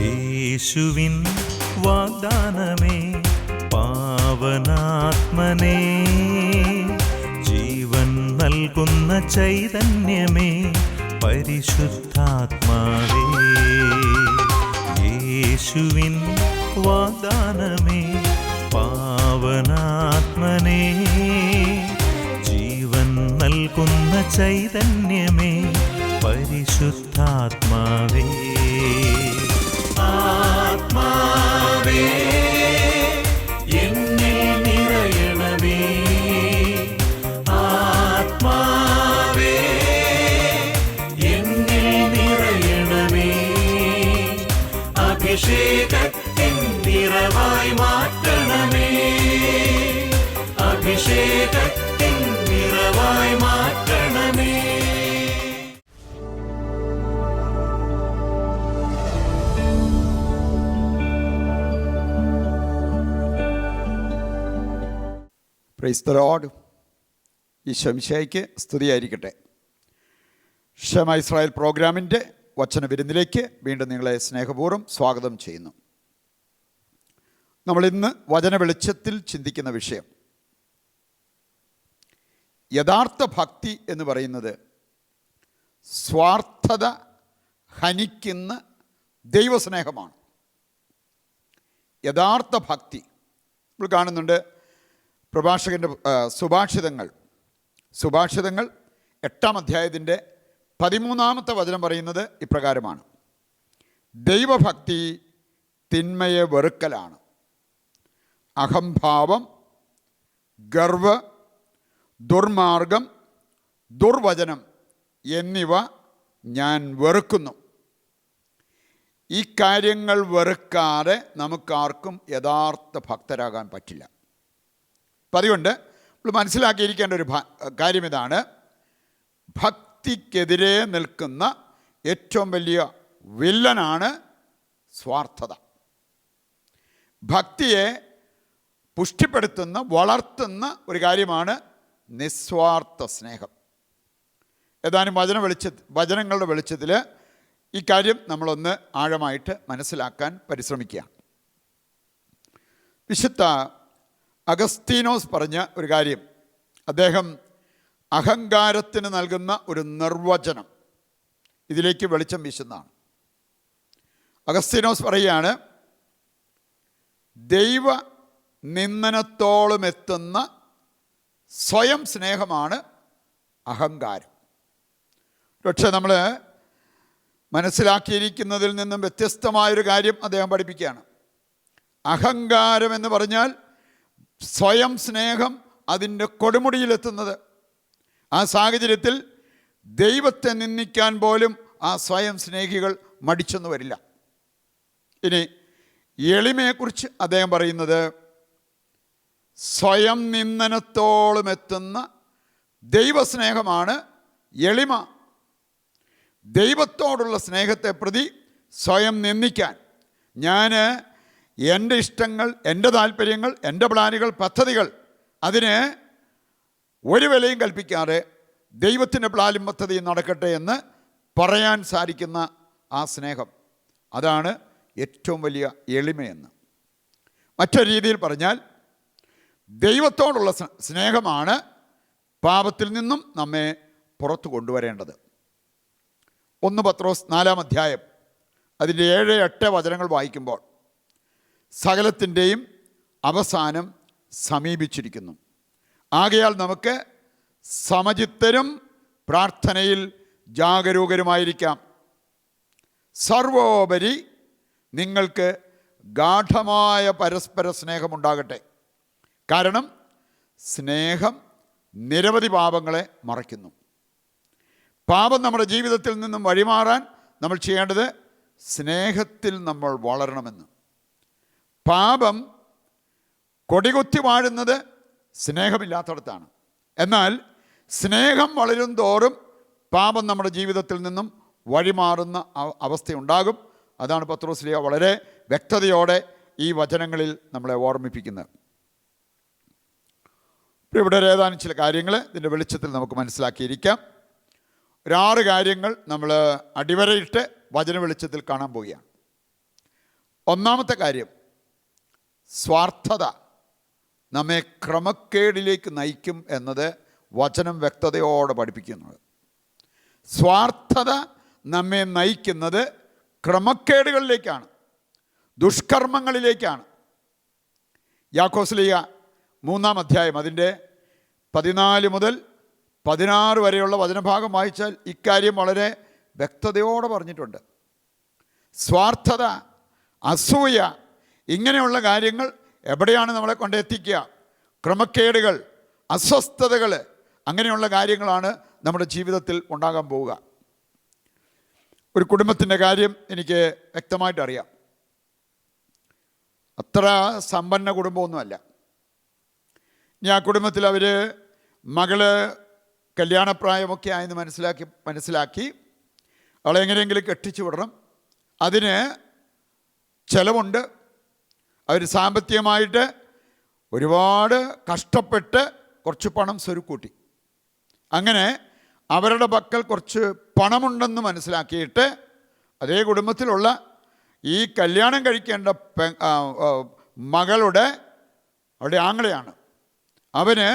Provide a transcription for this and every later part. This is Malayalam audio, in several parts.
യേശുവിൻ വാഗ്ദാനമേ പാവനാത്മനേ ജീവൻ നൽകുന്ന ചൈതന്യമേ പരിശുദ്ധാത്മാവേ യേശുവിൻ വാഗ്ദാനമേ പാവനാത്മനേ ജീവൻ നൽകുന്ന ചൈതന്യമേ പരിശുദ്ധാത്മാവേ. ലോഡ് ഈ ശംശയ്ക്ക് സ്തുതിയായിരിക്കട്ടെ. ക്ഷമ ഇസ്രായേൽ പ്രോഗ്രാമിന്റെ വചന വിരുന്നിലേക്ക് വീണ്ടും നിങ്ങളെ സ്നേഹപൂർവം സ്വാഗതം ചെയ്യുന്നു. നമ്മൾ ഇന്ന് വചന വെളിച്ചത്തിൽ ചിന്തിക്കുന്ന വിഷയം. യഥാർത്ഥ ഭക്തി എന്ന് പറയുന്നത് സ്വാർത്ഥത ഹനിക്കുന്ന ദൈവസ്നേഹമാണ്. യഥാർത്ഥ ഭക്തി. നമ്മൾ കാണുന്നുണ്ട് പ്രഭാഷകന്റെ സുഭാഷിതങ്ങൾ. സുഭാഷിതങ്ങൾ എട്ടാം അധ്യായത്തിന്റെ പതിമൂന്നാമത്തെ വചനം പറയുന്നത് ഇപ്രകാരമാണ്. ദൈവഭക്തി തിന്മയെ വെറുക്കലാണ്. അഹംഭാവം ഗർവ് ദുർമാർഗം ദുർവചനം എന്നിവ ഞാൻ വെറുക്കുന്നു. ഈ കാര്യങ്ങൾ വെറുക്കാതെ നമുക്കാർക്കും യഥാർത്ഥ ഭക്തരാകാൻ പറ്റില്ല. അപ്പം അതുകൊണ്ട് നമ്മൾ മനസ്സിലാക്കിയിരിക്കേണ്ട ഒരു കാര്യം ഇതാണ് ഭക്തിക്കെതിരെ നിൽക്കുന്ന ഏറ്റവും വലിയ വില്ലനാണ് സ്വാർത്ഥത. ഭക്തിയെ പുഷ്ടിപ്പെടുത്തുന്ന വളർത്തുന്ന ഒരു കാര്യമാണ് നിസ്വാർത്ഥ സ്നേഹം. ഏതാനും വചന വെളിച്ച വചനങ്ങളുടെ വെളിച്ചത്തിൽ ഇക്കാര്യം കാര്യം നമ്മളൊന്ന് ആഴമായിട്ട് മനസ്സിലാക്കാൻ പരിശ്രമിക്കുക വിശുദ്ധ അഗസ്തീനോസ് പറഞ്ഞ ഒരു കാര്യം. അദ്ദേഹം അഹങ്കാരത്തിന് നൽകുന്ന ഒരു നിർവചനം ഇതിലേക്ക് വെളിച്ചം വീശുന്നതാണ്. അഗസ്തീനോസ് പറയുകയാണ് ദൈവ നിന്ദനത്തോളം എത്തുന്ന സ്വയം സ്നേഹമാണ് അഹങ്കാരം. പക്ഷെ നമ്മൾ മനസ്സിലാക്കിയിരിക്കുന്നതിൽ നിന്നും വ്യത്യസ്തമായൊരു കാര്യം അദ്ദേഹം പഠിപ്പിക്കുകയാണ്. അഹങ്കാരം എന്ന് പറഞ്ഞാൽ സ്വയം സ്നേഹം അതിന്റെ കൊടുമുടിയിലെത്തുന്നത്. ആ സാഹചര്യത്തിൽ ദൈവത്തെ നിന്ദിക്കാൻ പോലും ആ സ്വയം സ്നേഹികൾ മടിച്ചെന്ന് വരില്ല. ഇനി എളിമയെക്കുറിച്ച് അദ്ദേഹം പറയുന്നത് സ്വയം നിന്ദനത്തോളം എത്തുന്ന ദൈവസ്നേഹമാണ് എളിമ. ദൈവത്തോടുള്ള സ്നേഹത്തെ പ്രതി സ്വയം നിന്ദിക്കാൻ. ഞാൻ എന്റെ ഇഷ്ടങ്ങൾ എന്റെ താല്പര്യങ്ങൾ എന്റെ പ്ലാനുകൾ പദ്ധതികൾ അതിന് ഒരു വിലയും കൽപ്പിക്കാതെ ദൈവത്തിന്റെ പ്ലാനും പദ്ധതിയും നടക്കട്ടെ എന്ന് പറയാൻ സാധിക്കുന്ന ആ സ്നേഹം. അതാണ് ഏറ്റവും വലിയ എളിമയെന്ന്. മറ്റൊരു രീതിയിൽ പറഞ്ഞാൽ ദൈവത്തോടുള്ള സ്നേഹമാണ് പാപത്തിൽ നിന്നും നമ്മെ പുറത്തു കൊണ്ടുവരേണ്ടത്. ഒന്ന് പത്രോസ് നാലാം അധ്യായം. അതിന്റെ ഏഴ് എട്ട് വചനങ്ങൾ വായിക്കുമ്പോൾ സകലത്തിന്റെയും അവസാനം സമീപിച്ചിരിക്കുന്നു. ആകയാൽ നമുക്ക് സമചിത്തരും പ്രാർത്ഥനയിൽ ജാഗരൂകരുമായിരിക്കാം. സർവോപരി നിങ്ങൾക്ക് ഗാഠമായ പരസ്പര സ്നേഹമുണ്ടാകട്ടെ. കാരണം സ്നേഹം നിരവധി പാപങ്ങളെ മറയ്ക്കുന്നു. പാപം നമ്മുടെ ജീവിതത്തിൽ നിന്നും വഴിമാറാൻ നമ്മൾ ചെയ്യേണ്ടത് സ്നേഹത്തിൽ നമ്മൾ വളരണമെന്ന്. പാപം കൊടികുത്തി വാഴുന്നത് സ്നേഹമില്ലാത്തടത്താണ്. എന്നാൽ സ്നേഹം വളരും തോറും പാപം നമ്മുടെ ജീവിതത്തിൽ നിന്നും വഴിമാറുന്ന അവസ്ഥയുണ്ടാകും. അതാണ് പത്രോസ്ലിയ വളരെ വ്യക്തതയോടെ ഈ വചനങ്ങളിൽ നമ്മളെ ഓർമ്മിപ്പിക്കുന്നത്. ഇവിടെ ഏതാനും ചില കാര്യങ്ങൾ ഇതിന്റെ വെളിച്ചത്തിൽ നമുക്ക് മനസ്സിലാക്കിയിരിക്കാം. ഒരാറ് കാര്യങ്ങൾ നമ്മൾ അടിവരയിട്ട് വചന വെളിച്ചത്തിൽ കാണാൻ പോവുകയാണ്. ഒന്നാമത്തെ കാര്യം സ്വാർത്ഥത നമ്മെ ക്രമക്കേടിലേക്ക് നയിക്കും എന്നത് വചനം വ്യക്തതയോടെ പഠിപ്പിക്കുന്നത്. സ്വാർത്ഥത നമ്മെ നയിക്കുന്നത് ക്രമക്കേടുകളിലേക്കാണ് ദുഷ്കർമ്മങ്ങളിലേക്കാണ്. യാക്കോസ്ലിയ മൂന്നാം അധ്യായം അതിന്റെ പതിനാല് മുതൽ പതിനാറ് വരെയുള്ള വചനഭാഗം വായിച്ചാൽ ഇക്കാര്യം വളരെ വ്യക്തതയോടെ പറഞ്ഞിട്ടുണ്ട്. സ്വാർത്ഥത അസൂയ ഇങ്ങനെയുള്ള കാര്യങ്ങൾ എവിടെയാണ് നമ്മളെ കൊണ്ടെത്തിക്കുക ക്രമക്കേടുകൾ അസ്വസ്ഥതകൾ അങ്ങനെയുള്ള കാര്യങ്ങളാണ് നമ്മുടെ ജീവിതത്തിൽ ഉണ്ടാകാൻ പോവുക. ഒരു കുടുംബത്തിന്റെ കാര്യം എനിക്ക് വ്യക്തമായിട്ട് അറിയാം. അത്ര സമ്പന്ന കുടുംബമൊന്നുമല്ല. ഇനി ആ കുടുംബത്തിൽ അവർ മകൾ കല്യാണപ്രായമൊക്കെ ആയെന്ന് മനസ്സിലാക്കി മനസ്സിലാക്കി അവളെ എങ്ങനെയെങ്കിലും കെട്ടിച്ചു വിടണം അതിന് ചിലവുണ്ട്. അവർ സാമ്പത്തികമായിട്ട് ഒരുപാട് കഷ്ടപ്പെട്ട് കുറച്ച് പണം സ്വരുക്കൂട്ടി. അങ്ങനെ അവരുടെ പക്കൽ കുറച്ച് പണമുണ്ടെന്ന് മനസ്സിലാക്കിയിട്ട് അതേ കുടുംബത്തിലുള്ള ഈ കല്യാണം കഴിക്കേണ്ട പെ മകളുടെ അവിടെ ആങ്ങളെയാണ്. അവന്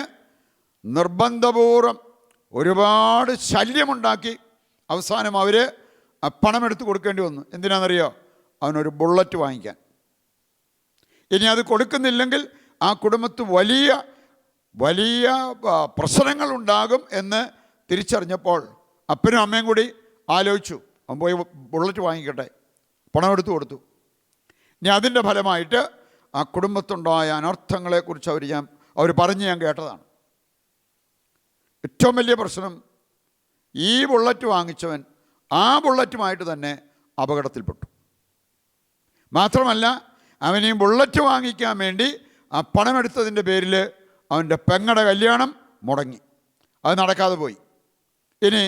നിർബന്ധപൂർവം ഒരുപാട് ശല്യമുണ്ടാക്കി അവസാനം അവർ പണമെടുത്ത് കൊടുക്കേണ്ടി വന്നു. എന്തിനാണെന്നറിയോ? അവനൊരു ബുള്ളറ്റ് വാങ്ങിക്കാൻ. ഇനി അത് കൊടുക്കുന്നില്ലെങ്കിൽ ആ കുടുംബത്ത് വലിയ വലിയ പ്രശ്നങ്ങൾ പ്രശ്നങ്ങളുണ്ടാകും എന്ന് തിരിച്ചറിഞ്ഞപ്പോൾ അപ്പനും അമ്മയും കൂടി ആലോചിച്ചു. അവൻ പോയി ബുള്ളറ്റ് വാങ്ങിക്കട്ടെ. പണം എടുത്തു കൊടുത്തു. ഇനി അതിന്റെ ഫലമായിട്ട് ആ കുടുംബത്തുണ്ടായ അനർത്ഥങ്ങളെക്കുറിച്ച് അവർ ഞാൻ അവർ പറഞ്ഞ് ഞാൻ കേട്ടതാണ്. ഏറ്റവും വലിയ പ്രശ്നം ഈ ബുള്ളറ്റ് വാങ്ങിച്ചവൻ ആ ബുള്ളറ്റുമായിട്ട് തന്നെ അപകടത്തിൽപ്പെട്ടു. മാത്രമല്ല അവനെയും ബുള്ളറ്റ് വാങ്ങിക്കാൻ വേണ്ടി ആ പണമെടുത്തതിന്റെ പേരിൽ അവന്റെ പെങ്ങടെ കല്യാണം മുടങ്ങി. അത് നടക്കാതെ പോയി. ഇനി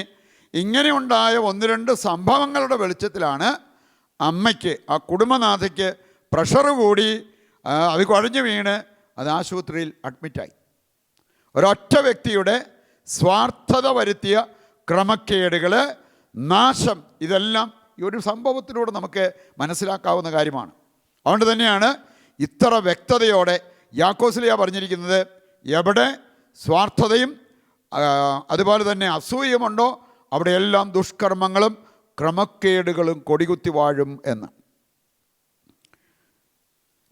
ഇങ്ങനെയുണ്ടായ ഒന്ന് രണ്ട് സംഭവങ്ങളുടെ വെളിച്ചത്തിലാണ് അമ്മയ്ക്ക് ആ കുടുംബനാഥയ്ക്ക് പ്രഷർ കൂടി അത് കുഴഞ്ഞു വീണ് അത് ആശുപത്രിയിൽ അഡ്മിറ്റായി ഒരൊറ്റ വ്യക്തിയുടെ സ്വാർത്ഥത വരുത്തിയ ക്രമക്കേടുകൾ നാശം. ഇതെല്ലാം ഈ ഒരു സംഭവത്തിലൂടെ നമുക്ക് മനസ്സിലാക്കാവുന്ന കാര്യമാണ്. അതുകൊണ്ട് തന്നെയാണ് ഇത്ര വ്യക്തതയോടെ യാക്കോസിലിയ പറഞ്ഞിരിക്കുന്നത്. എവിടെ സ്വാർത്ഥതയും അതുപോലെ തന്നെ അസൂയമുണ്ടോ അവിടെയെല്ലാം ദുഷ്കർമ്മങ്ങളും ക്രമക്കേടുകളും കൊടികുത്തി വാഴും എന്ന്.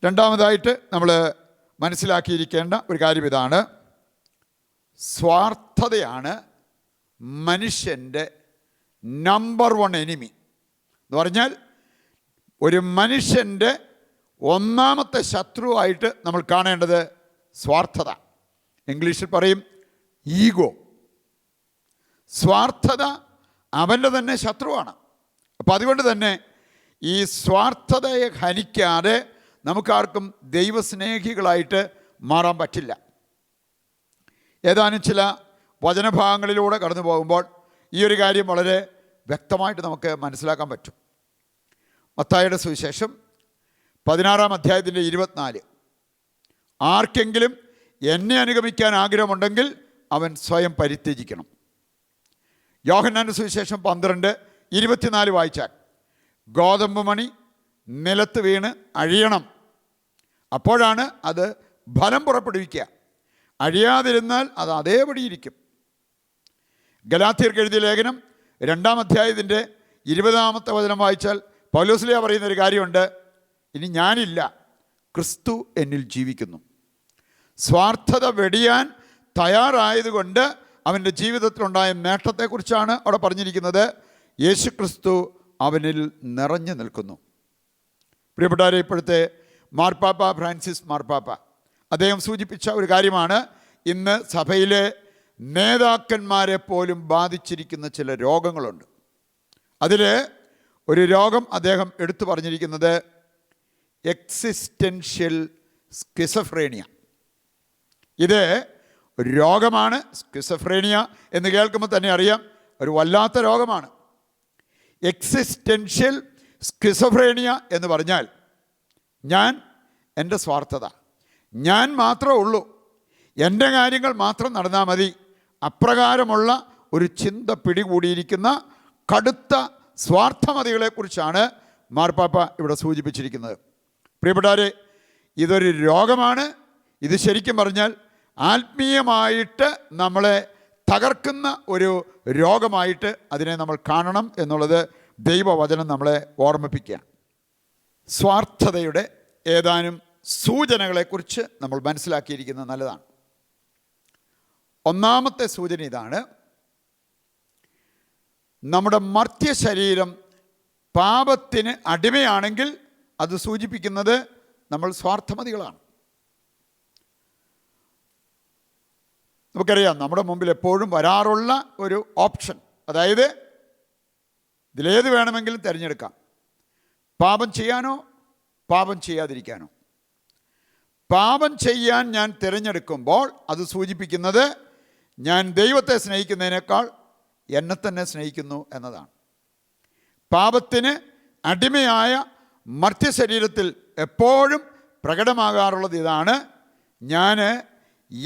രണ്ടാമതായിട്ട് നമ്മൾ മനസ്സിലാക്കിയിരിക്കേണ്ട ഒരു കാര്യം ഇതാണ്. സ്വാർത്ഥതയാണ് മനുഷ്യന്റെ നമ്പർ വൺ എനിമി എന്ന് പറഞ്ഞാൽ ഒരു മനുഷ്യന്റെ ഒന്നാമത്തെ ശത്രുവായിട്ട് നമ്മൾ കാണേണ്ടത് സ്വാർത്ഥത. ഇംഗ്ലീഷിൽ പറയും ഈഗോ. സ്വാർത്ഥത അവന്റെ തന്നെ ശത്രുവാണ്. അപ്പം അതുകൊണ്ട് തന്നെ ഈ സ്വാർത്ഥതയെ ഹനിക്കാതെ നമുക്കാർക്കും ദൈവസ്നേഹികളായിട്ട് മാറാൻ പറ്റില്ല. ഏതാനും ചില വചനഭാഗങ്ങളിലൂടെ കടന്നു പോകുമ്പോൾ ഈ ഒരു കാര്യം വളരെ വ്യക്തമായിട്ട് നമുക്ക് മനസ്സിലാക്കാൻ പറ്റും. മത്തായുടെ സുവിശേഷം പതിനാറാം അധ്യായത്തിന്റെ ഇരുപത്തിനാല്. ആർക്കെങ്കിലും എന്നെ അനുഗമിക്കാൻ ആഗ്രഹമുണ്ടെങ്കിൽ അവൻ സ്വയം പരിത്യജിക്കണം. യോഹന്നാന്റെ സുവിശേഷം പന്ത്രണ്ട് ഇരുപത്തിനാല് വായിച്ചാൽ ഗോതമ്പ് മണി നിലത്ത് വീണ് അഴിയണം. അപ്പോഴാണ് അത് ഫലം പുറപ്പെടുവിക്കുക. അഴിയാതിരുന്നാൽ അത് അതേപടി ഇരിക്കും. ഗലാത്തിയർക്ക് എഴുതിയ ലേഖനം രണ്ടാം അധ്യായത്തിന്റെ ഇരുപതാമത്തെ വചനം വായിച്ചാൽ പൗലോസ്ലിയ പറയുന്നൊരു കാര്യമുണ്ട്. ഇനി ഞാനില്ല. ക്രിസ്തു എന്നിൽ ജീവിക്കുന്നു. സ്വാർത്ഥത വെടിയാൻ തയ്യാറായതുകൊണ്ട് അവന്റെ ജീവിതത്തിലുണ്ടായ നേട്ടത്തെക്കുറിച്ചാണ് അവിടെ പറഞ്ഞിരിക്കുന്നത്. യേശു ക്രിസ്തു അവനിൽ നിറഞ്ഞു നിൽക്കുന്നു. പ്രിയപ്പെട്ടവരെ ഇപ്പോഴത്തെ മാർപ്പാപ്പ ഫ്രാൻസിസ് മാർപ്പാപ്പ. അദ്ദേഹം സൂചിപ്പിച്ച ഒരു കാര്യമാണ്. ഇന്ന് സഭയിലെ നേതാക്കന്മാരെ പോലും ബാധിച്ചിരിക്കുന്ന ചില രോഗങ്ങളുണ്ട്. അതിൽ ഒരു രോഗം അദ്ദേഹം എടുത്തു പറഞ്ഞിരിക്കുന്നത് എക്സിസ്റ്റൻഷ്യൽ സ്കിസഫ്രേനിയ ഇത് രോഗമാണ് സ്കിസഫ്രേനിയ എന്ന് കേൾക്കുമ്പോൾ തന്നെ അറിയാം ഒരു വല്ലാത്ത രോഗമാണ്. എക്സിസ്റ്റൻഷ്യൽ സ്കിസഫ്രേനിയ എന്ന് പറഞ്ഞാൽ ഞാൻ എന്റെ സ്വാർത്ഥത. ഞാൻ മാത്രമേ ഉള്ളൂ. എന്റെ കാര്യങ്ങൾ മാത്രം നടന്നാൽ മതി. അപ്രകാരമുള്ള ഒരു ചിന്ത പിടികൂടിയിരിക്കുന്ന കടുത്ത സ്വാർത്ഥമതികളെക്കുറിച്ചാണ് മാർപ്പാപ്പ ഇവിടെ സൂചിപ്പിച്ചിരിക്കുന്നത്. പ്രിയപ്പെട്ടവരെ ഇതൊരു രോഗമാണ്. ഇത് ശരിക്കും പറഞ്ഞാൽ ആത്മീയമായിട്ട് നമ്മളെ തകർക്കുന്ന ഒരു രോഗമായിട്ട് അതിനെ നമ്മൾ കാണണം എന്നുള്ളത് ദൈവവചനം നമ്മളെ ഓർമ്മിപ്പിക്കുക. സ്വാർത്ഥതയുടെ ഏതാനും സൂചനകളെക്കുറിച്ച് നമ്മൾ മനസ്സിലാക്കിയിരിക്കുന്നത് നല്ലതാണ്. ഒന്നാമത്തെ സൂചന ഇതാണ് നമ്മുടെ മർത്യ ശരീരം പാപത്തിന് അടിമയാണെങ്കിൽ അത് സൂചിപ്പിക്കുന്നത് നമ്മൾ സ്വാർത്ഥമതികളാണ്. നമുക്കറിയാം നമ്മുടെ മുമ്പിൽ എപ്പോഴും വരാറുള്ള ഒരു ഓപ്ഷൻ അതായത് ഇതിലേത് വേണമെങ്കിലും തിരഞ്ഞെടുക്കാം. പാപം ചെയ്യാനോ പാപം ചെയ്യാതിരിക്കാനോ. പാപം ചെയ്യാൻ ഞാൻ തിരഞ്ഞെടുക്കുമ്പോൾ അത് സൂചിപ്പിക്കുന്നത് ഞാൻ ദൈവത്തെ സ്നേഹിക്കുന്നതിനേക്കാൾ എന്നെ തന്നെ സ്നേഹിക്കുന്നു എന്നതാണ്. പാപത്തിന് അടിമയായ മർത്യശരീരത്തിൽ എപ്പോഴും പ്രകടമാകാറുള്ളത് ഇതാണ്. ഞാൻ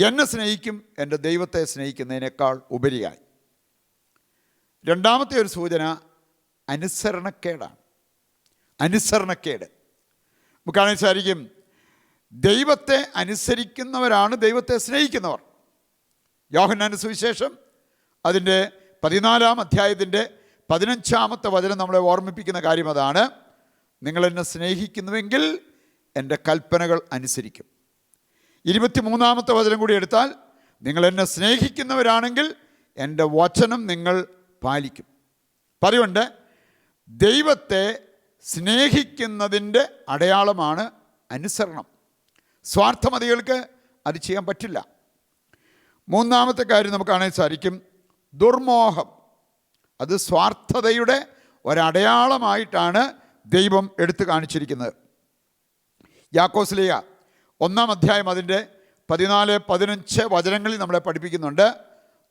എന്നെ സ്നേഹിക്കും എന്റെ ദൈവത്തെ സ്നേഹിക്കുന്നതിനേക്കാൾ ഉപരിയായി. രണ്ടാമത്തെ ഒരു സൂചന അനുസരണക്കേടാണ്. അനുസരണക്കേട്. നമുക്കാണെങ്കിൽ സാധിക്കും ദൈവത്തെ അനുസരിക്കുന്നവരാണ് ദൈവത്തെ സ്നേഹിക്കുന്നവർ. യോഹന്നാന്റെ സുവിശേഷം അതിന്റെ പതിനാലാം അധ്യായത്തിന്റെ പതിനഞ്ചാമത്തെ വചനം നമ്മളെ ഓർമ്മിപ്പിക്കുന്ന കാര്യം അതാണ്. നിങ്ങൾ എന്നെ സ്നേഹിക്കുന്നുവെങ്കിൽ എന്റെ കൽപ്പനകൾ അനുസരിക്കും. ഇരുപത്തിമൂന്നാമത്തെ വചനം കൂടി എടുത്താൽ നിങ്ങൾ എന്നെ സ്നേഹിക്കുന്നവരാണെങ്കിൽ എന്റെ വചനം നിങ്ങൾ പാലിക്കും. പറയുണ്ട് ദൈവത്തെ സ്നേഹിക്കുന്നതിന്റെ അടയാളമാണ് അനുസരണം. സ്വാർത്ഥമതികൾക്ക് അത് ചെയ്യാൻ പറ്റില്ല. മൂന്നാമത്തെ കാര്യം നമുക്ക് കാണാൻ സാധിക്കും ദുർമോഹം. അത് സ്വാർത്ഥതയുടെ ഒരടയാളമായിട്ടാണ് ദൈവം എടുത്തു കാണിച്ചിരിക്കുന്നത്. യാക്കോസ്ലിയ. ഒന്നാം അധ്യായം അതിന്റെ പതിനാല് പതിനഞ്ച് വചനങ്ങളിൽ നമ്മളെ പഠിപ്പിക്കുന്നുണ്ട്.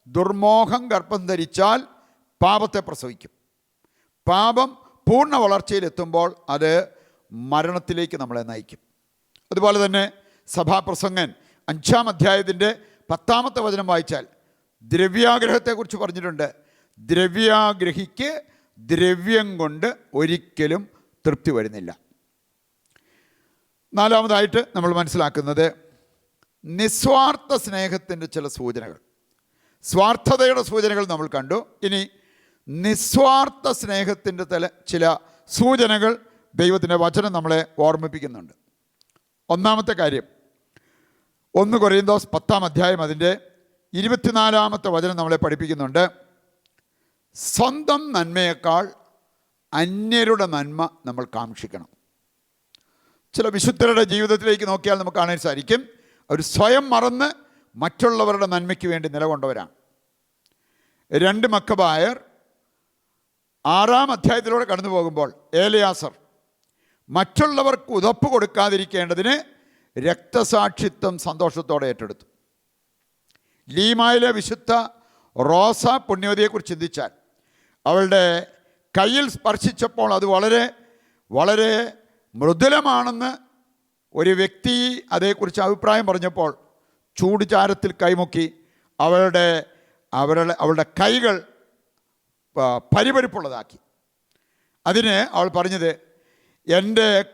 ദുർമോഹം ഗർഭം ധരിച്ചാൽ പാപത്തെ പ്രസവിക്കും. പാപം പൂർണ വളർച്ചയിലെത്തുമ്പോൾ അത് മരണത്തിലേക്ക് നമ്മളെ നയിക്കും. അതുപോലെ തന്നെ സഭാപ്രസംഗൻ അഞ്ചാം അധ്യായത്തിന്റെ പത്താമത്തെ വചനം വായിച്ചാൽ ദ്രവ്യാഗ്രഹത്തെക്കുറിച്ച് പറഞ്ഞിട്ടുണ്ട്. ദ്രവ്യാഗ്രഹിക്ക് ദ്രവ്യം കൊണ്ട് ഒരിക്കലും തൃപ്തി വരുന്നില്ല. നാലാമതായിട്ട് നമ്മൾ മനസ്സിലാക്കുന്നത് നിസ്വാർത്ഥ സ്നേഹത്തിന്റെ ചില സൂചനകൾ. സ്വാർത്ഥതയുടെ സൂചനകൾ നമ്മൾ കണ്ടു. ഇനി നിസ്വാർത്ഥ സ്നേഹത്തിന്റെ തല ചില സൂചനകൾ ദൈവത്തിന്റെ വചനം നമ്മളെ ഓർമ്മിപ്പിക്കുന്നുണ്ട്. ഒന്നാമത്തെ കാര്യം ഒന്ന് കൊറിയന്തോസ് പത്താം അധ്യായം അതിന്റെ ഇരുപത്തിനാലാമത്തെ വചനം നമ്മളെ പഠിപ്പിക്കുന്നുണ്ട്. സ്വന്തം നന്മയേക്കാൾ അന്യരുടെ നന്മ നമ്മൾ കാക്ഷിക്കണം. ചില വിശുദ്ധരുടെ ജീവിതത്തിലേക്ക് നോക്കിയാൽ നമുക്ക് കാണാൻ സാധിക്കും. അവർ സ്വയം മറന്ന് മറ്റുള്ളവരുടെ നന്മയ്ക്ക് വേണ്ടി നിലകൊണ്ടവരാണ്. രണ്ട് മക്കബായർ ആറാം അധ്യായത്തിലൂടെ കടന്നു പോകുമ്പോൾ ഏലയാസർ മറ്റുള്ളവർക്ക് ഉതപ്പ് കൊടുക്കാതിരിക്കേണ്ടതിന് രക്തസാക്ഷിത്വം സന്തോഷത്തോടെ ഏറ്റെടുത്തു. ലീമായിലെ വിശുദ്ധ റോസ പുണ്യവതിയെക്കുറിച്ച് ചിന്തിച്ചാൽ അവളുടെ കയ്യിൽ സ്പർശിച്ചപ്പോൾ അത് വളരെ വളരെ മൃദുലമാണെന്ന് ഒരു വ്യക്തി അതേക്കുറിച്ച് അഭിപ്രായം പറഞ്ഞപ്പോൾ ചൂടുചാരത്തിൽ കൈമുക്കി അവളുടെ അവരുടെ അവളുടെ കൈകൾ പരിപരിപ്പുള്ളതാക്കി. അതിന് അവൾ പറഞ്ഞത് എന്റെ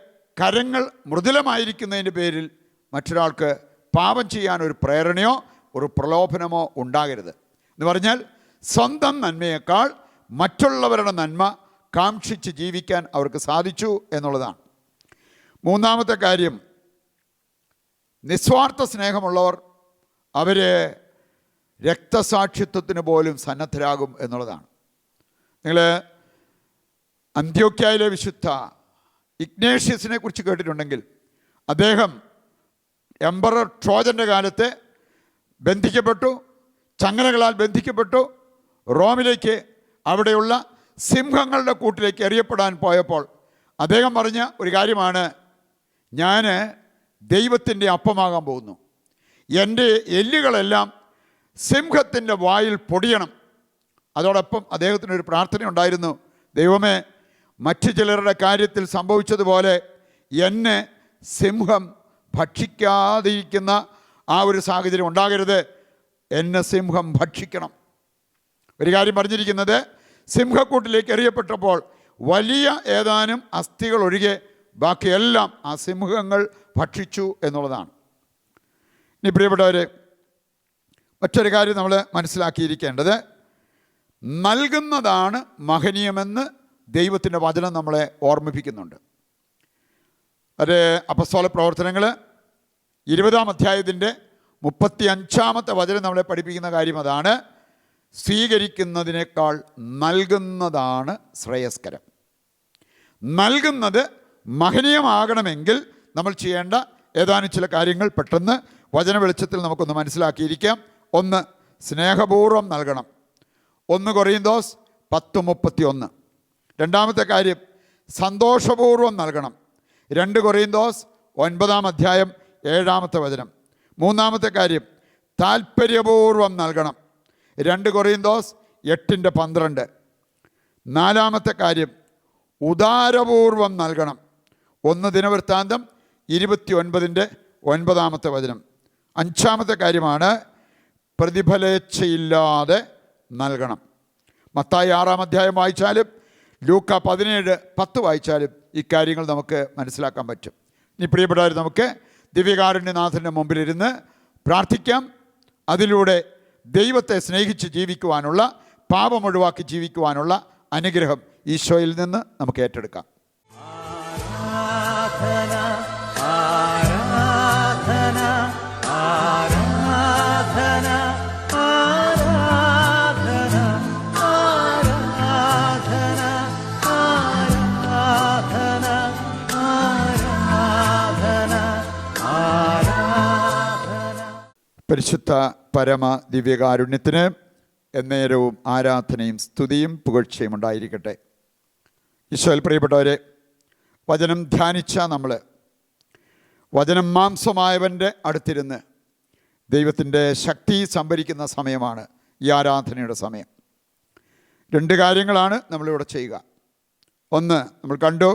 കരങ്ങൾ മൃദുലമായിരിക്കുന്നതിന്റെ പേരിൽ മറ്റൊരാൾക്ക് പാപം ചെയ്യാൻ ഒരു പ്രേരണയോ ഒരു പ്രലോഭനമോ ഉണ്ടാകരുത്. എന്ന് പറഞ്ഞാൽ സ്വന്തം നന്മയേക്കാൾ മറ്റുള്ളവരുടെ നന്മ കാക്ഷിച്ച് ജീവിക്കാൻ അവർക്ക് സാധിച്ചു എന്നുള്ളതാണ്. മൂന്നാമത്തെ കാര്യം നിസ്വാർത്ഥ സ്നേഹമുള്ളവർ അവർ രക്തസാക്ഷിത്വത്തിന് പോലും സന്നദ്ധരാകും എന്നുള്ളതാണ്. നിങ്ങൾ അന്ത്യോക്യായിലെ വിശുദ്ധ ഇഗ്നേഷ്യസിനെ കുറിച്ച് കേട്ടിട്ടുണ്ടെങ്കിൽ അദ്ദേഹം എംബറർ ട്രോജന്റെ കാലത്ത് ബന്ധിക്കപ്പെട്ടു ചങ്ങലകളാൽ ബന്ധിക്കപ്പെട്ടു റോമിലേക്ക് അവിടെയുള്ള സിംഹങ്ങളുടെ കൂട്ടിലേക്ക് എറിയപ്പെടാൻ പോയപ്പോൾ അദ്ദേഹം പറഞ്ഞ ഒരു കാര്യമാണ്. ഞാൻ ദൈവത്തിന്റെ അപ്പമാകാൻ പോകുന്നു. എന്റെ എല്ലുകളെല്ലാം സിംഹത്തിന്റെ വായിൽ പൊടിയണം. അതോടൊപ്പം അദ്ദേഹത്തിനൊരു പ്രാർത്ഥന ഉണ്ടായിരുന്നു. ദൈവമേ മറ്റു ചിലരുടെ കാര്യത്തിൽ സംഭവിച്ചതുപോലെ എന്നെ സിംഹം ഭക്ഷിക്കാതിരിക്കുന്ന ആ ഒരു സാഹചര്യം ഉണ്ടാകരുത്. എന്നെ സിംഹം ഭക്ഷിക്കണം. ഒരു കാര്യം പറഞ്ഞിരിക്കുന്നത് സിംഹക്കൂട്ടിലേക്ക് എറിയപ്പെട്ടപ്പോൾ വലിയ ഏതാനും അസ്ഥികൾ ഒഴികെ ബാക്കിയെല്ലാം ആ സിംഹങ്ങൾ ഭക്ഷിച്ചു എന്നുള്ളതാണ്. ഇനി പ്രിയപ്പെട്ടവർ മറ്റൊരു കാര്യം നമ്മൾ മനസ്സിലാക്കിയിരിക്കേണ്ടത് നൽകുന്നതാണ് മഹനീയമെന്ന് ദൈവത്തിന്റെ വചനം നമ്മളെ ഓർമ്മിപ്പിക്കുന്നുണ്ട്. അത് അപസ്തോല പ്രവർത്തനങ്ങൾ ഇരുപതാം അധ്യായത്തിന്റെ മുപ്പത്തി അഞ്ചാമത്തെ വചനം നമ്മളെ പഠിപ്പിക്കുന്ന കാര്യം അതാണ്. സ്വീകരിക്കുന്നതിനേക്കാൾ നൽകുന്നതാണ് ശ്രേയസ്കരം. നൽകുന്നത് മഹനീയമാകണമെങ്കിൽ നമ്മൾ ചെയ്യേണ്ട ഏതാനും ചില കാര്യങ്ങൾ പെട്ടെന്ന് വചന വെളിച്ചത്തിൽ നമുക്കൊന്ന് മനസ്സിലാക്കിയിരിക്കാം. ഒന്ന് സ്നേഹപൂർവം നൽകണം. ഒന്ന് കൊറിയന്തോസ് പത്ത് മുപ്പത്തി ഒന്ന് രണ്ടാമത്തെ കാര്യം സന്തോഷപൂർവം നൽകണം. രണ്ട് കൊറിയന്തോസ് ഒൻപതാം അധ്യായം ഏഴാമത്തെ വചനം. മൂന്നാമത്തെ കാര്യം താല്പര്യപൂർവം നൽകണം. രണ്ട് കൊറിയന്തോസ് എട്ടിന്റെ പന്ത്രണ്ട്. നാലാമത്തെ കാര്യം ഉദാരപൂർവം നൽകണം. ഒന്ന് ദിനവൃത്താന്തം ഇരുപത്തി ഒൻപതിന്റെ ഒൻപതാമത്തെ വചനം. അഞ്ചാമത്തെ കാര്യമാണ് പ്രതിഫലേച്ഛയില്ലാതെ നൽകണം. മത്തായി ആറാം അധ്യായം വായിച്ചാലും ലൂക്ക പതിനേഴ് പത്ത് വായിച്ചാലും ഇക്കാര്യങ്ങൾ നമുക്ക് മനസ്സിലാക്കാൻ പറ്റും. ഇനി പ്രിയപ്പെട്ടവർ നമുക്ക് ദിവ്യകാരുണ്യനാഥന്റെ മുമ്പിലിരുന്ന് പ്രാർത്ഥിക്കാം. അതിലൂടെ ദൈവത്തെ സ്നേഹിച്ച് ജീവിക്കുവാനുള്ള പാപം ഒഴിവാക്കി ജീവിക്കുവാനുള്ള അനുഗ്രഹം ഈശോയിൽ നിന്ന് നമുക്ക് ഏറ്റെടുക്കാം. ആരാധന ആരാധന ആരാധന ആരാധന ആരാധന ആരാധന ആരാധന ആരാധന. പരിശുദ്ധ പരമ ദിവ്യകാരുണ്യത്തിന് എന്നേരവും ആരാധനയും സ്തുതിയും പുകഴ്ചയും ഉണ്ടായിരിക്കട്ടെ. ഈശോയിൽ പ്രിയപ്പെട്ടവരെ വചനം ധ്യാനിച്ച നമ്മൾ വചനം മാംസമായവന്റെ അടുത്തിരുന്ന് ദൈവത്തിന്റെ ശക്തി സംഭരിക്കുന്ന സമയമാണ് ഈ ആരാധനയുടെ സമയം. രണ്ട് കാര്യങ്ങളാണ് നമ്മളിവിടെ ചെയ്യുക. ഒന്ന് നമ്മൾ കണ്ടു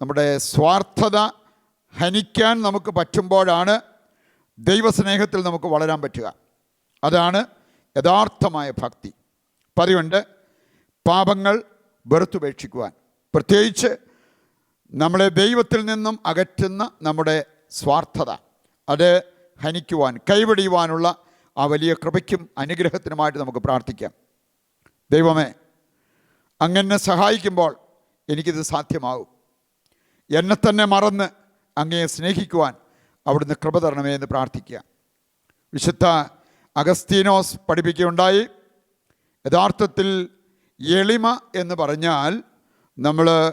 നമ്മുടെ സ്വാർത്ഥത ഹനിക്കാൻ നമുക്ക് പറ്റുമ്പോഴാണ് ദൈവസ്നേഹത്തിൽ നമുക്ക് വളരാൻ പറ്റുക. അതാണ് യഥാർത്ഥമായ ഭക്തി. പതിവുണ്ട് പാപങ്ങൾ വെറുത്തുപേക്ഷിക്കുവാൻ. പ്രത്യേകിച്ച് നമ്മളെ ദൈവത്തിൽ നിന്നും അകറ്റുന്ന നമ്മുടെ സ്വാർത്ഥത. അത് ഹനിക്കുവാൻ കൈവടിയുവാനുള്ള ആ വലിയ കൃപയ്ക്കും അനുഗ്രഹത്തിനുമായിട്ട് നമുക്ക് പ്രാർത്ഥിക്കാം. ദൈവമേ അങ്ങനെ സഹായിക്കുമ്പോൾ എനിക്കിത് സാധ്യമാകും എന്നെ തന്നെ മറന്ന് അങ്ങയെ സ്നേഹിക്കുവാൻ അവിടുന്ന് കൃപ തരണമേ എന്ന് പ്രാർത്ഥിക്കുക. വിശുദ്ധ അഗസ്തീനോസ് പഠിപ്പിക്കുകയുണ്ടായി. യഥാർത്ഥത്തിൽ എളിമ എന്ന് പറഞ്ഞാൽ നമ്മൾ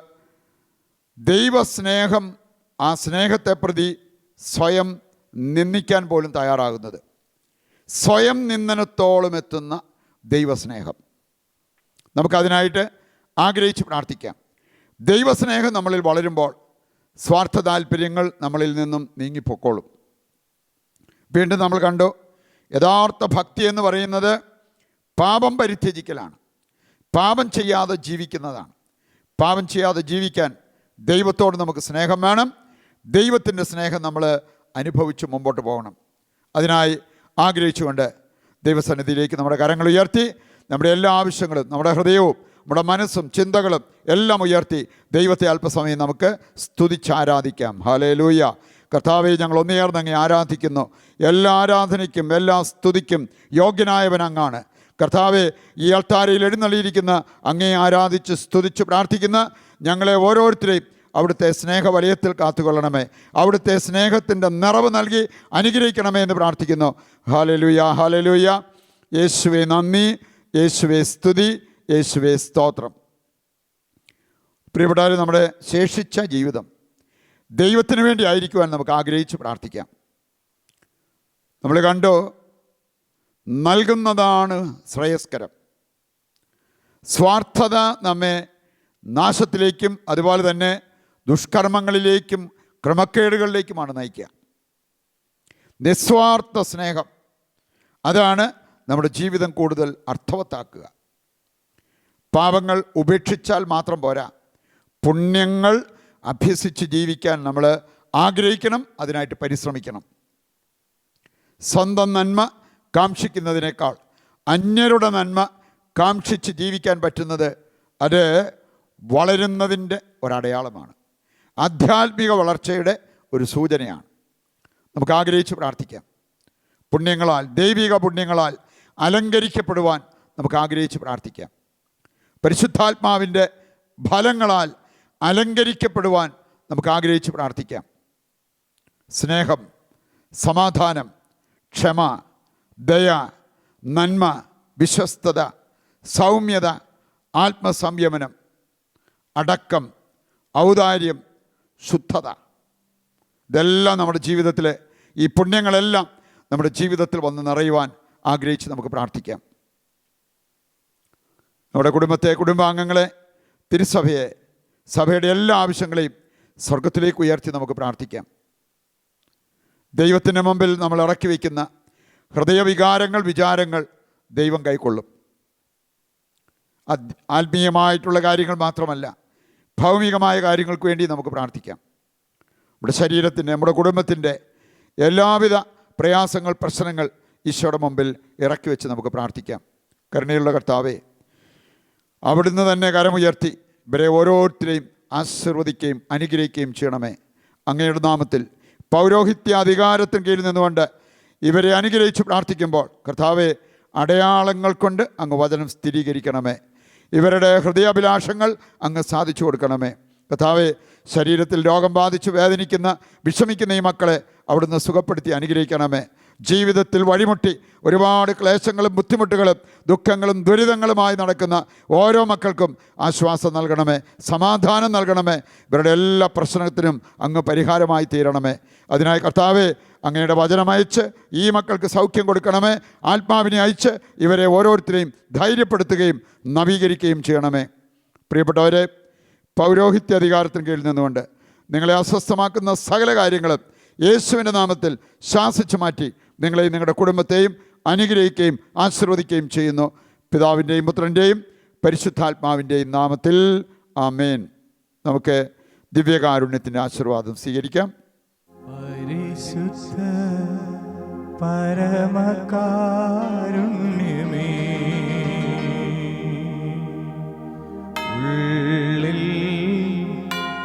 ദൈവസ്നേഹം ആ സ്നേഹത്തെ പ്രതി സ്വയം നിന്ദിക്കാൻ പോലും തയ്യാറാകുന്നത്. സ്വയം നിന്ദനത്തോളം എത്തുന്ന ദൈവസ്നേഹം. നമുക്കതിനായിട്ട് ആഗ്രഹിച്ച് പ്രാർത്ഥിക്കാം. ദൈവസ്നേഹം നമ്മളിൽ വളരുമ്പോൾ സ്വാർത്ഥ താല്പര്യങ്ങൾ നമ്മളിൽ നിന്നും നീങ്ങിപ്പോക്കോളും. വീണ്ടും നമ്മൾ കണ്ടു യഥാർത്ഥ ഭക്തി എന്ന് പറയുന്നത് പാപം പരിത്യജിക്കലാണ്. പാപം ചെയ്യാതെ ജീവിക്കുന്നതാണ്. പാപം ചെയ്യാതെ ജീവിക്കാൻ ദൈവത്തോട് നമുക്ക് സ്നേഹം വേണം. ദൈവത്തിന്റെ സ്നേഹം നമ്മൾ അനുഭവിച്ച് മുമ്പോട്ട് പോകണം. അതിനായി ആഗ്രഹിച്ചുകൊണ്ട് ദൈവസന്നിധിയിലേക്ക് നമ്മുടെ കരങ്ങൾ ഉയർത്തി നമ്മുടെ എല്ലാ ആവശ്യങ്ങളും നമ്മുടെ ഹൃദയവും നമ്മുടെ മനസ്സും ചിന്തകളും എല്ലാം ഉയർത്തി ദൈവത്തെ അല്പസമയം നമുക്ക് സ്തുതിച്ചാരാധിക്കാം. ഹാലേ ലൂയ കർത്താവെ ഞങ്ങൾ ഒന്നേർന്നങ്ങി ആരാധിക്കുന്നു. എല്ലാ ആരാധനയ്ക്കും എല്ലാ സ്തുതിക്കും യോഗ്യനായവൻ അങ്ങാണ്. കർത്താവെ ഈ അൾത്താരയിൽ എഴുന്നള്ളിയിരിക്കുന്ന അങ്ങേ ആരാധിച്ച് സ്തുതിച്ച് പ്രാർത്ഥിക്കുന്ന ഞങ്ങളെ ഓരോരുത്തരെയും അവിടുത്തെ സ്നേഹവലയത്തിൽ കാത്തുകൊള്ളണമേ. അവിടുത്തെ സ്നേഹത്തിന്റെ നിറവ് നൽകി അനുഗ്രഹിക്കണമേ എന്ന് പ്രാർത്ഥിക്കുന്നു. ഹാലലുയ ഹാലലുയ യേശുവെ നന്ദി. യേശുവെ സ്തുതി. യേശുവെ സ്തോത്രം. പ്രിയപ്പെട്ടവർ നമ്മുടെ ശേഷിച്ച ജീവിതം ദൈവത്തിന് വേണ്ടി ആയിരിക്കുവാൻ നമുക്ക് ആഗ്രഹിച്ച് പ്രാർത്ഥിക്കാം. നമ്മൾ കണ്ടു നൽകുന്നതാണ് ശ്രേയസ്കരം. സ്വാർത്ഥത നമ്മെ നാശത്തിലേക്കും അതുപോലെ തന്നെ ദുഷ്കർമ്മങ്ങളിലേക്കും ക്രമക്കേടുകളിലേക്കുമാണ് നയിക്കുക. നിസ്വാർത്ഥ സ്നേഹം അതാണ് നമ്മുടെ ജീവിതം കൂടുതൽ അർത്ഥവത്താക്കുക. പാപങ്ങൾ ഉപേക്ഷിച്ചാൽ മാത്രം പോരാ. പുണ്യങ്ങൾ അഭ്യസിച്ച് ജീവിക്കാൻ നമ്മൾ ആഗ്രഹിക്കണം അതിനായിട്ട് പരിശ്രമിക്കണം. സ്വന്തം നന്മ കാക്ഷിക്കുന്നതിനേക്കാൾ അന്യരുടെ നന്മ കാക്ഷിച്ച് ജീവിക്കാൻ പറ്റുന്നത് അത് വളരുന്നതിന്റെ ഒരടയാളമാണ്. ആധ്യാത്മിക വളർച്ചയുടെ ഒരു സൂചനയാണ്. നമുക്ക് ആഗ്രഹിച്ച് പ്രാർത്ഥിക്കാം. പുണ്യങ്ങളാൽ ദൈവിക പുണ്യങ്ങളാൽ അലങ്കരിക്കപ്പെടുവാൻ നമുക്ക് ആഗ്രഹിച്ച് പ്രാർത്ഥിക്കാം. പരിശുദ്ധാത്മാവിന്റെ ഫലങ്ങളാൽ അലങ്കരിക്കപ്പെടുവാൻ നമുക്ക് ആഗ്രഹിച്ച് പ്രാർത്ഥിക്കാം. സ്നേഹം സമാധാനം ക്ഷമ ദയ നന്മ വിശ്വസ്തത സൗമ്യത ആത്മസംയമനം അടക്കം ഔദാര്യം ശുദ്ധത. ഇതെല്ലാം നമ്മുടെ ജീവിതത്തിലെ ഈ പുണ്യങ്ങളെല്ലാം നമ്മുടെ ജീവിതത്തിൽ വന്ന് നിറയുവാൻ ആഗ്രഹിച്ച് നമുക്ക് പ്രാർത്ഥിക്കാം. നമ്മുടെ കുടുംബത്തെ കുടുംബാംഗങ്ങളെ തിരുസഭയെ സഭയുടെ എല്ലാ ആവശ്യങ്ങളെയും സ്വർഗത്തിലേക്ക് ഉയർത്തി നമുക്ക് പ്രാർത്ഥിക്കാം. ദൈവത്തിന്റെ മുമ്പിൽ നമ്മൾ ഇറക്കി വയ്ക്കുന്ന ഹൃദയവികാരങ്ങൾ വിചാരങ്ങൾ ദൈവം കൈക്കൊള്ളും. ആത്മീയമായിട്ടുള്ള കാര്യങ്ങൾ മാത്രമല്ല ഭൗമികമായ കാര്യങ്ങൾക്ക് വേണ്ടി നമുക്ക് പ്രാർത്ഥിക്കാം. നമ്മുടെ ശരീരത്തിന്റെ നമ്മുടെ കുടുംബത്തിന്റെ എല്ലാവിധ പ്രയാസങ്ങൾ പ്രശ്നങ്ങൾ ഈശോയുടെ മുമ്പിൽ ഇറക്കി വെച്ച് നമുക്ക് പ്രാർത്ഥിക്കാം. കരുണയുള്ള കർത്താവേ അവിടുന്ന് തന്നെ കരമുയർത്തി ഇവരെ ഓരോരുത്തരെയും ആശീർവദിക്കുകയും അനുഗ്രഹിക്കുകയും ചെയ്യണമേ. അങ്ങയുടെ നാമത്തിൽ പൗരോഹിത്യ അധികാരത്തിന് കീഴിൽ നിന്നുകൊണ്ട് ഇവരെ അനുഗ്രഹിച്ച് പ്രാർത്ഥിക്കുമ്പോൾ കർത്താവെ അടയാളങ്ങൾ കൊണ്ട് അങ്ങ് വചനം സ്ഥിരീകരിക്കണമേ. ഇവരുടെ ഹൃദയാഭിലാഷങ്ങൾ അങ്ങ് സാധിച്ചു കൊടുക്കണമേ. കർത്താവെ ശരീരത്തിൽ രോഗം ബാധിച്ച് വേദനിക്കുന്ന വിഷമിക്കുന്ന ഈ മക്കളെ അവിടുന്ന് സുഖപ്പെടുത്തി അനുഗ്രഹിക്കണമേ. ജീവിതത്തിൽ വഴിമുട്ടി ഒരുപാട് ക്ലേശങ്ങളും ബുദ്ധിമുട്ടുകളും ദുഃഖങ്ങളും ദുരിതങ്ങളുമായി നടക്കുന്ന ഓരോ മക്കൾക്കും ആശ്വാസം നൽകണമേ സമാധാനം നൽകണമേ ഇവരുടെ എല്ലാ പ്രശ്നത്തിനും അങ്ങ് പരിഹാരമായി തീരണമേ. അതിനായി കർത്താവെ അങ്ങയുടെ വചനം അയച്ച് ഈ മക്കൾക്ക് സൗഖ്യം കൊടുക്കണമേ ആത്മാവിനെ അയച്ച് ഇവരെ ഓരോരുത്തരെയും ധൈര്യപ്പെടുത്തുകയും നവീകരിക്കുകയും ചെയ്യണമേ. പ്രിയപ്പെട്ടവരെ പൗരോഹിത്യ അധികാരത്തിന് കീഴിൽ നിന്നുകൊണ്ട് നിങ്ങളെ അസ്വസ്ഥമാക്കുന്ന സകല കാര്യങ്ങളും യേശുവിന്റെ നാമത്തിൽ ശാസിച്ചു മാറ്റി നിങ്ങളെയും നിങ്ങളുടെ കുടുംബത്തെയും അനുഗ്രഹിക്കുകയും ആശീർവദിക്കുകയും ചെയ്യുന്നു. പിതാവിന്റെയും പുത്രന്റെയും പരിശുദ്ധാത്മാവിന്റെയും നാമത്തിൽ ആമേൻ. നമുക്ക് ദിവ്യകാരുണ്യത്തിന്റെ ആശീർവാദം സ്വീകരിക്കാം. പരിശുദ്ധ പരമകാരുണ്യമേ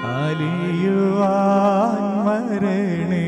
അലിയുവാൻ മരണി